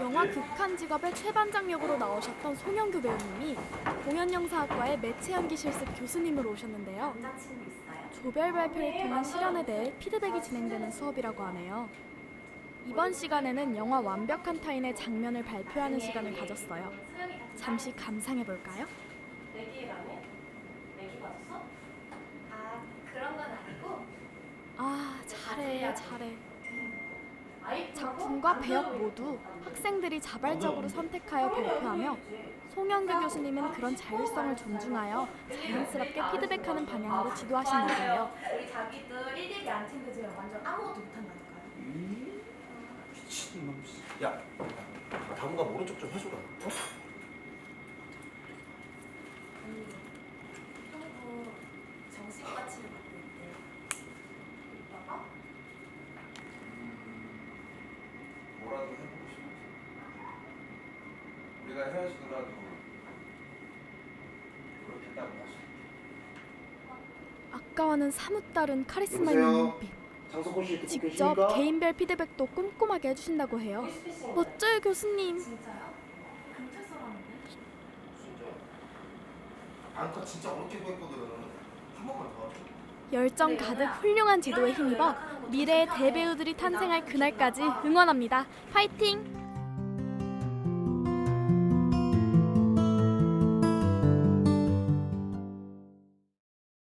영화 극한 직업의 최반장 역으로 나오셨던 송영규 배우님이 공연영사학과의 매체 연기 실습 교수님으로 오셨는데요. 조별 발표를 통한 실현에 대해 피드백이 진행되는 수업이라고 하네요. 이번 시간에는 영화 완벽한 타인의 장면을 발표하는 시간을 가졌어요. 잠시 감상해 볼까요? 아, 잘해, 잘해. 작품과 배역 모두 학생들이 자발적으로 선택하여 발표하며 송영규 교수님은 그런 자율성을 존중하여 자연스럽게 피드백하는 방향으로 지도하신다고 해요. 우리 자기들 1일이 안 챙겨주면 완전 아무것도 못한다니까요 미친놈. 야, 당분간 오른쪽 좀 해줘라. 어? 언니 형도 정식 가치를 갖고 있대 오빠가? 뭐라도 해보고 싶어. 우리가 헤어지더라도 그렇겠다고 하시. 아까와는 사뭇 다른 카리스마 있는 여보세요? 눈빛. 장석호 씨 듣고 직접 계십니까? 개인별 피드백도 꼼꼼하게 해주신다고 해요. 멋져요 교수님. 진짜요? 경찰서라는데? 진짜. 안과 진짜 어렵게 구했거든. 열정 가득 훌륭한 지도에 힘입어 미래의 대배우들이 탄생할 그날까지 응원합니다. 파이팅!